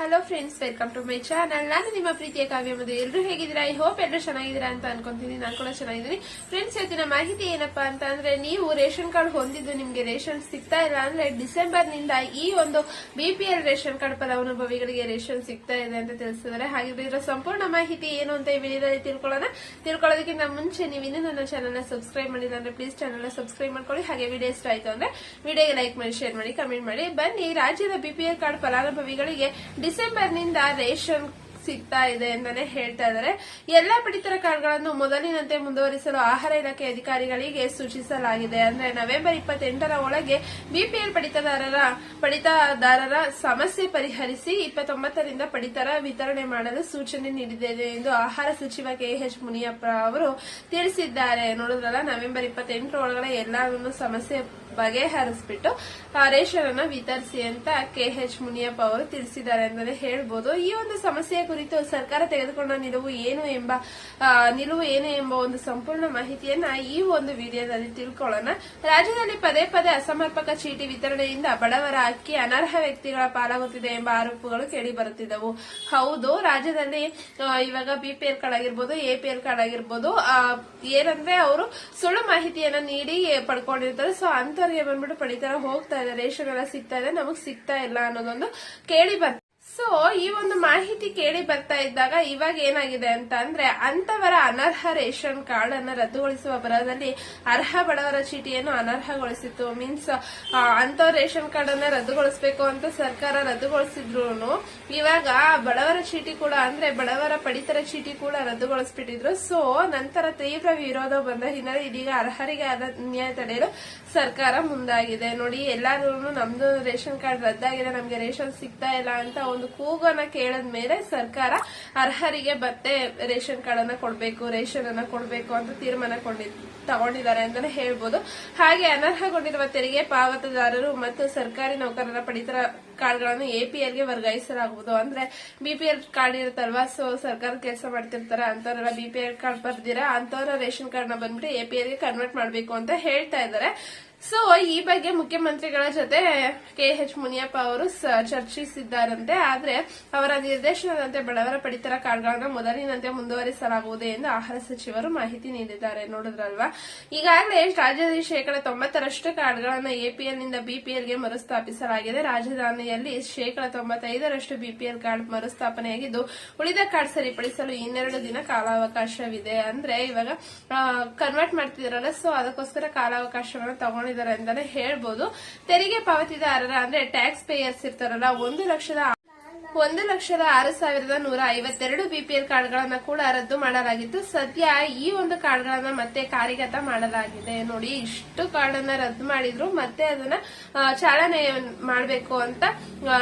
Hello friends welcome to my channel ನಾನು ನಿಮ್ಮ ಪ್ರೀತಿಯ ಕಾವ್ಯ ಮದುವೆ ಎಲ್ಲರೂ ಹೇಗಿದ್ದೀರಾ? ಐ ಹೋಪ್ ಎಲ್ಲರೂ ಚೆನ್ನಾಗಿದ್ದೀರಾ ಅಂತ ಅನ್ಕೊಂತೀನಿ. ನಾನು ಕೂಡ ಚೆನ್ನಾಗಿದ್ದೀನಿ. ಫ್ರೆಂಡ್ಸ್ ಇವತ್ತಿನ ಮಾಹಿತಿ ಏನಪ್ಪಾ ಅಂತ ಅಂದ್ರೆ, ನೀವು ರೇಷನ್ ಕಾರ್ಡ್ ಹೊಂದಿದ್ದು ನಿಮಗೆ ರೇಷನ್ ಸಿಗ್ತಾ ಇಲ್ಲ ಅಂದ್ರೆ ಡಿಸೆಂಬರ್ನಿಂದ ಈ ಒಂದು ಬಿಪಿಎಲ್ ರೇಷನ್ ಕಾರ್ಡ್ ಫಲಾನುಭವಿಗಳಿಗೆ ರೇಷನ್ ಸಿಗ್ತಾ ಇದೆ ಅಂತ ತಿಳಿಸಿದ್ದಾರೆ. ಹಾಗಿದ್ರೆ ಇದರ ಸಂಪೂರ್ಣ ಮಾಹಿತಿ ಏನು ಅಂತ ಈ ವಿಡಿಯೋದಲ್ಲಿ ತಿಳ್ಕೊಳ್ಳೋಣ. ತಿಳ್ಕೊಳ್ಳೋದಕ್ಕಿಂತ ಮುಂಚೆ ನೀವು ಇನ್ನೂ ನನ್ನ ಚಾನಲ್ನ ಸಬ್ಸ್ಕ್ರೈಬ್ ಮಾಡಿಲ್ಲ ಅಂದ್ರೆ ಪ್ಲೀಸ್ ಚಾನಲ್ ಸಬ್ಸ್ಕ್ರೈಬ್ ಮಾಡ್ಕೊಳ್ಳಿ. ಹಾಗೆ ವಿಡಿಯೋ ಇಷ್ಟ ಆಯ್ತು ಅಂದ್ರೆ, ವಿಡಿಯೋಗೆ ಲೈಕ್ ಮಾಡಿ ಶೇರ್ ಮಾಡಿ ಕಮೆಂಟ್ ಮಾಡಿ. ಬನ್ನಿ, ರಾಜ್ಯದ ಬಿಪಿಎಲ್ ಕಾರ್ಡ್ ಫಲಾನುಭವಿಗಳಿಗೆ ಡಿಸೆಂಬರ್ನಿಂದ ರೇಷನ್ ಸಿಗ್ತಾ ಇದೆ ಅಂತಾನೆ ಹೇಳ್ತಾ ಇದ್ದಾರೆ. ಎಲ್ಲಾ ಪಡಿತರ ಕಾರ್ಡ್ಗಳನ್ನು ಮೊದಲಿನಂತೆ ಮುಂದುವರಿಸಲು ಆಹಾರ ಇಲಾಖೆ ಅಧಿಕಾರಿಗಳಿಗೆ ಸೂಚಿಸಲಾಗಿದೆ. ಅಂದ್ರೆ ನವೆಂಬರ್ ಇಪ್ಪತ್ತೆಂಟರ ಒಳಗೆ ಬಿಪಿಎಲ್ ಪಡಿತದಾರರ ಪಡಿತದಾರರ ಸಮಸ್ಯೆ ಪರಿಹರಿಸಿ ಇಪ್ಪತ್ತೊಂಬತ್ತರಿಂದ ಪಡಿತರ ವಿತರಣೆ ಮಾಡಲು ಸೂಚನೆ ನೀಡಿದೆ ಎಂದು ಆಹಾರ ಸಚಿವ ಕೆಎಚ್ ಮುನಿಯಪ್ಪ ಅವರು ತಿಳಿಸಿದ್ದಾರೆ. ನೋಡಿದ್ರಲ್ಲ, ನವೆಂಬರ್ ಇಪ್ಪತ್ತೆಂಟರ ಒಳಗಡೆ ಎಲ್ಲಾನು ಸಮಸ್ಯೆ ಬಗೆಹರಿಸ್ಬಿಟ್ಟು ರೇಷನ್ ಅನ್ನ ವಿತರಿಸಿ ಅಂತ ಕೆಎಚ್ ಮುನಿಯಪ್ಪ ಅವರು ತಿಳಿಸಿದ್ದಾರೆ ಅಂತಾನೆ ಹೇಳ್ಬೋದು. ಈ ಒಂದು ಸಮಸ್ಯೆಯ ಕುರಿತು ಸರ್ಕಾರ ತೆಗೆದುಕೊಂಡ ನಿಲುವು ಏನು ಎಂಬ ನಿಲುವು ಏನು ಎಂಬ ಒಂದು ಸಂಪೂರ್ಣ ಮಾಹಿತಿಯನ್ನ ಈ ಒಂದು ವಿಡಿಯೋದಲ್ಲಿ ತಿಳ್ಕೊಳ್ಳೋಣ. ರಾಜ್ಯದಲ್ಲಿ ಪದೇ ಪದೇ ಅಸಮರ್ಪಕ ಚೀಟಿ ವಿತರಣೆಯಿಂದ ಬಡವರ ಅಕ್ಕಿ ಅನರ್ಹ ವ್ಯಕ್ತಿಗಳ ಪಾಲಾಗುತ್ತಿದೆ ಎಂಬ ಆರೋಪಗಳು ಕೇಳಿ ಬರುತ್ತಿದ್ದವು. ಹೌದು, ರಾಜ್ಯದಲ್ಲಿ ಇವಾಗ ಬಿಪಿಎಲ್ ಕಾರ್ಡ್ ಆಗಿರ್ಬೋದು ಎಪಿಎಲ್ ಕಾರ್ಡ್ ಆಗಿರ್ಬೋದು ಏನಂದ್ರೆ ಅವರು ಸುಳ್ಳು ಮಾಹಿತಿಯನ್ನ ನೀಡಿ ಪಡ್ಕೊಂಡಿರ್ತಾರೆ. ಸೊ ಅಂತವ್ರಿಗೆ ಬಂದ್ಬಿಟ್ಟು ಪಡಿತರ ಹೋಗ್ತಾ ಇದೆ, ರೇಷನ್ ಎಲ್ಲ ಸಿಗ್ತಾ ಇದೆ, ನಮಗ್ ಸಿಗ್ತಾ ಇಲ್ಲ ಅನ್ನೋದೊಂದು ಕೇಳಿ ಬರ್ತಾ ಸೊ, ಈ ಒಂದು ಮಾಹಿತಿ ಕೇಳಿ ಬರ್ತಾ ಇದ್ದಾಗ ಇವಾಗ ಏನಾಗಿದೆ ಅಂತ ಅಂದ್ರೆ ಅಂತವರ ಅನರ್ಹ ರೇಷನ್ ಕಾರ್ಡ್ ಅನ್ನ ರದ್ದುಗೊಳಿಸುವ ಬರದಲ್ಲಿ ಅರ್ಹ ಬಡವರ ಚೀಟಿಯನ್ನು ಅನರ್ಹಗೊಳಿಸಿತ್ತು. ಮೀನ್ಸ್ ಅಂತ ರೇಷನ್ ಕಾರ್ಡ್ ಅನ್ನ ರದ್ದುಗೊಳಿಸಬೇಕು ಅಂತ ಸರ್ಕಾರ ರದ್ದುಗೊಳಿಸಿದ್ರು ಇವಾಗ ಬಡವರ ಚೀಟಿ ಕೂಡ ಅಂದ್ರೆ ಬಡವರ ಪಡಿತರ ಚೀಟಿ ಕೂಡ ರದ್ದುಗೊಳಿಸ್ಬಿಟ್ಟಿದ್ರು. ಸೊ ನಂತರ ತೀವ್ರ ವಿರೋಧ ಬಂದ ಹಿನ್ನೆಲೆ ಇದೀಗ ಅರ್ಹರಿಗೆ ಆದ ನ್ಯಾಯ ತಡೆಯಲು ಸರ್ಕಾರ ಮುಂದಾಗಿದೆ. ನೋಡಿ ಎಲ್ಲಾರು ನಮ್ದು ರೇಷನ್ ಕಾರ್ಡ್ ರದ್ದಾಗಿದೆ, ನಮ್ಗೆ ರೇಷನ್ ಸಿಗ್ತಾ ಇಲ್ಲ ಅಂತ ಒಂದು ಕೂಗನ್ನ ಕೇಳದ ಮೇಲೆ ಸರ್ಕಾರ ಅರ್ಹರಿಗೆ ಮತ್ತೆ ರೇಷನ್ ಕಾರ್ಡ್ ಅನ್ನ ಕೊಡ್ಬೇಕು ರೇಷನ್ ಅನ್ನ ಕೊಡ್ಬೇಕು ಅಂತ ತೀರ್ಮಾನ ಕೊಂಡಿ- ತಗೊಂಡಿದ್ದಾರೆ ಅಂತಾನೆ ಹೇಳ್ಬೋದು. ಹಾಗೆ ಅನರ್ಹಗೊಂಡಿರುವ ತೆರಿಗೆ ಪಾವತಿದಾರರು ಮತ್ತು ಸರ್ಕಾರಿ ನೌಕರರ ಪಡಿತರ ಕಾರ್ಡ್ಗಳನ್ನು ಎಪಿಎಲ್ಗೆ ವರ್ಗಾಯಿಸಲಾಗುವುದು. ಅಂದ್ರೆ ಬಿಪಿಎಲ್ ಕಾರ್ಡ್ ಇರುತ್ತಲ್ವಾ ಸೊ ಸರ್ಕಾರ ಕೆಲಸ ಮಾಡ್ತಿರ್ತಾರ ಅಂತವ್ರೆಲ್ಲ ಬಿಪಿಎಲ್ ಕಾರ್ಡ್ ಬರ್ದಿರ, ಅಂತವ್ರ ರೇಷನ್ ಕಾರ್ಡ್ನ ಬಂದ್ಬಿಟ್ಟು ಎಪಿಎಲ್ಗೆ ಕನ್ವರ್ಟ್ ಮಾಡಬೇಕು ಅಂತ ಹೇಳ್ತಾ ಇದ್ದಾರೆ. ಸೊ ಈ ಬಗ್ಗೆ ಮುಖ್ಯಮಂತ್ರಿಗಳ ಜೊತೆ ಕೆ. ಎಚ್. ಮುನಿಯಪ್ಪ ಅವರು ಚರ್ಚಿಸಿದ್ದಾರಂತೆ. ಆದ್ರೆ ಅವರ ನಿರ್ದೇಶನದಂತೆ ಬಡವರ ಪಡಿತರ ಕಾರ್ಡ್ಗಳನ್ನು ಮೊದಲಿನಂತೆ ಮುಂದುವರಿಸಲಾಗುವುದು ಎಂದು ಆಹಾರ ಸಚಿವರು ಮಾಹಿತಿ ನೀಡಿದ್ದಾರೆ. ನೋಡಿದ್ರಲ್ವಾ? ಈಗಾಗಲೇ ರಾಜ್ಯದಲ್ಲಿ ಶೇಕಡ ತೊಂಬತ್ತರಷ್ಟು ಕಾರ್ಡ್ಗಳನ್ನು ಎಪಿಎಲ್ನಿಂದ ಬಿಪಿಎಲ್ಗೆ ಮರುಸ್ಥಾಪಿಸಲಾಗಿದೆ. ರಾಜಧಾನಿಯಲ್ಲಿ ಶೇಕಡ ತೊಂಬತ್ತೈದರಷ್ಟು ಬಿಪಿಎಲ್ ಕಾರ್ಡ್ ಮರುಸ್ಥಾಪನೆಯಾಗಿದ್ದು, ಉಳಿದ ಕಾರ್ಡ್ ಸರಿಪಡಿಸಲು ಇನ್ನೆರಡು ದಿನ ಕಾಲಾವಕಾಶವಿದೆ. ಅಂದ್ರೆ ಇವಾಗ ಕನ್ವರ್ಟ್ ಮಾಡ್ತಿದ್ರಲ್ಲ ಸೊ ಅದಕ್ಕೋಸ್ಕರ ಕಾಲಾವಕಾಶವನ್ನು ತಗೊಂಡಿದ್ದಾರೆ ಅಂತಾನೆ ಹೇಳ್ಬೋದು. ತೆರಿಗೆ ಪಾವತಿದಾರರ ಅಂದ್ರೆ ಟ್ಯಾಕ್ಸ್ ಪೇಯರ್ಸ್ ಇರ್ತಾರಲ್ಲ ಒಂದು ಲಕ್ಷದ ಒಂದು ಲಕ್ಷದ ಆರು ಸಾವಿರದ ನೂರ ಐವತ್ತೆರಡು ಬಿಪಿಎಲ್ ಕಾರ್ಡ್ಗಳನ್ನ ಕೂಡ ರದ್ದು ಮಾಡಲಾಗಿತ್ತು. ಸದ್ಯ ಈ ಒಂದು ಕಾರ್ಡ್ಗಳನ್ನ ಮತ್ತೆ ಕಾರ್ಯಗತ ಮಾಡಲಾಗಿದೆ. ನೋಡಿ ಇಷ್ಟು ಕಾರ್ಡ್ ಅನ್ನ ರದ್ದು ಮಾಡಿದ್ರು ಮತ್ತೆ ಅದನ್ನ ಚಾಲನೆ ಮಾಡಬೇಕು ಅಂತ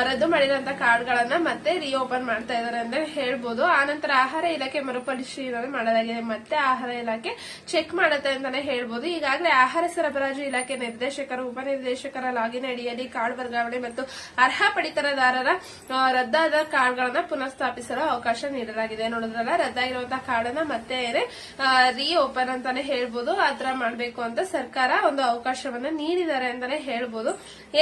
ರದ್ದು ಮಾಡಿದಂತ ಕಾರ್ಡ್ಗಳನ್ನ ಮತ್ತೆ ರಿಓಪನ್ ಮಾಡ್ತಾ ಇದಾರೆ ಅಂತ ಹೇಳ್ಬೋದು. ಆನಂತರ ಆಹಾರ ಇಲಾಖೆ ಮರುಪರಿಶೀಲನೆ ಮಾಡಲಾಗಿದೆ. ಮತ್ತೆ ಆಹಾರ ಇಲಾಖೆ ಚೆಕ್ ಮಾಡುತ್ತೆ ಅಂತಾನೆ ಹೇಳ್ಬೋದು. ಈಗಾಗಲೇ ಆಹಾರ ಸರಬರಾಜು ಇಲಾಖೆ ನಿರ್ದೇಶಕರು ಉಪನಿರ್ದೇಶಕರ ಲಾಗಿನ್ ಅಡಿಯಲ್ಲಿ ಕಾರ್ಡ್ ವರ್ಗಾವಣೆ ಮತ್ತು ಅರ್ಹ ಪಡಿತರದಾರರ ಆ, ರದ್ದಾದ ಪುನಃ ಸ್ಥಾಪಿಸಲು ಅವಕಾಶ ನೀಡಲಾಗಿದೆ. ನೋಡಿದ್ರಲ್ಲ ರದ್ದಾಗಿರುವಂತಹ ಕಾರ್ಡ್ ಅನ್ನ ಮತ್ತೆ ರೀ ಓಪನ್ ಅಂತಾನೆ ಹೇಳ್ಬೋದು. ಆತರ ಮಾಡಬೇಕು ಅಂತ ಸರ್ಕಾರ ಒಂದು ಅವಕಾಶವನ್ನ ನೀಡಿದ್ದಾರೆ ಅಂತಾನೆ ಹೇಳ್ಬೋದು.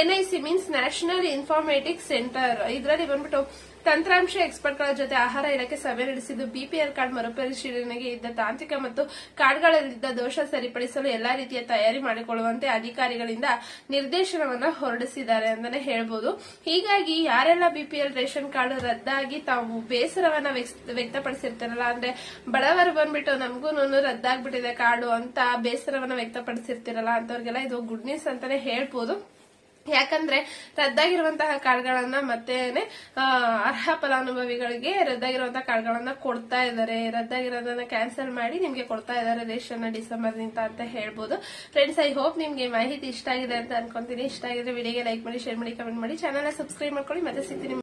NIC means national informatic centre ಇದರಲ್ಲಿ ಬಂದ್ಬಿಟ್ಟು ತಂತ್ರಾಂಶ ಎಕ್ಸ್ಪರ್ಟ್ಗಳ ಜೊತೆ ಆಹಾರ ಇಲಾಖೆ ಸಭೆ ನಡೆಸಿದ್ದು ಬಿಪಿಎಲ್ ಕಾರ್ಡ್ ಮರುಪರಿಶೀಲನೆಗೆ ಇದ್ದ ತಾಂತ್ರಿಕ ಮತ್ತು ಕಾರ್ಡ್ಗಳಲ್ಲಿದ್ದ ದೋಷ ಸರಿಪಡಿಸಲು ಎಲ್ಲಾ ರೀತಿಯ ತಯಾರಿ ಮಾಡಿಕೊಳ್ಳುವಂತೆ ಅಧಿಕಾರಿಗಳಿಂದ ನಿರ್ದೇಶನವನ್ನ ಹೊರಡಿಸಿದ್ದಾರೆ ಅಂತಾನೆ ಹೇಳ್ಬೋದು. ಹೀಗಾಗಿ ಯಾರೆಲ್ಲ ಬಿಪಿಎಲ್ ರೇಷನ್ ಕಾರ್ಡ್ ರದ್ದಾಗಿ ತಾವು ಬೇಸರವನ್ನ ವ್ಯಕ್ತ- ವ್ಯಕ್ತಪಡಿಸಿರ್ತಾರಲ್ಲ, ಅಂದ್ರೆ ಬಡವರು ಬಂದ್ಬಿಟ್ಟು ನಮಗೂ ರದ್ದಾಗ್ಬಿಟ್ಟಿದೆ ಕಾರ್ಡು ಅಂತ ಬೇಸರವನ್ನ ವ್ಯಕ್ತಪಡಿಸಿರ್ತಿರಲ್ಲ ಅಂತವ್ರಿಗೆಲ್ಲ ಇದು ಗುಡ್ ನ್ಯೂಸ್ ಅಂತಾನೆ ಹೇಳ್ಬೋದು. ಯಾಕಂದ್ರೆ ರದ್ದಾಗಿರುವಂತಹ ಕಾರ್ಡ್ಗಳನ್ನ ಮತ್ತೇನೆ ಅರ್ಹ ಫಲಾನುಭವಿಗಳಿಗೆ ರದ್ದಾಗಿರುವಂತಹ ಕಾರ್ಡ್ಗಳನ್ನ ಕೊಡ್ತಾ ಇದ್ದಾರೆ. ರದ್ದಾಗಿರೋದನ್ನ ಕ್ಯಾನ್ಸಲ್ ಮಾಡಿ ನಿಮ್ಗೆ ಕೊಡ್ತಾ ಇದ್ದಾರೆ ರೇಷನ್ ಡಿಸೆಂಬರ್ ನಿಂತ ಅಂತ ಹೇಳ್ಬೋದು. ಫ್ರೆಂಡ್ಸ್ ಐ ಹೋಪ್ ನಿಮ್ಗೆ ಮಾಹಿತಿ ಇಷ್ಟ ಆಗಿದೆ ಅಂತ ಅನ್ಕೊಂತೀನಿ. ಇಷ್ಟ ಆಗಿದ್ರೆ ವಿಡಿಯೋಗೆ ಲೈಕ್ ಮಾಡಿ ಶೇರ್ ಮಾಡಿ ಕಮೆಂಟ್ ಮಾಡಿ. ಚಾನಲ್ ಸಬ್ಸ್ಕ್ರೈಬ್ ಮಾಡ್ಕೊಳ್ಳಿ. ಮತ್ತೆ ಸಿಗ್ತೀನಿ.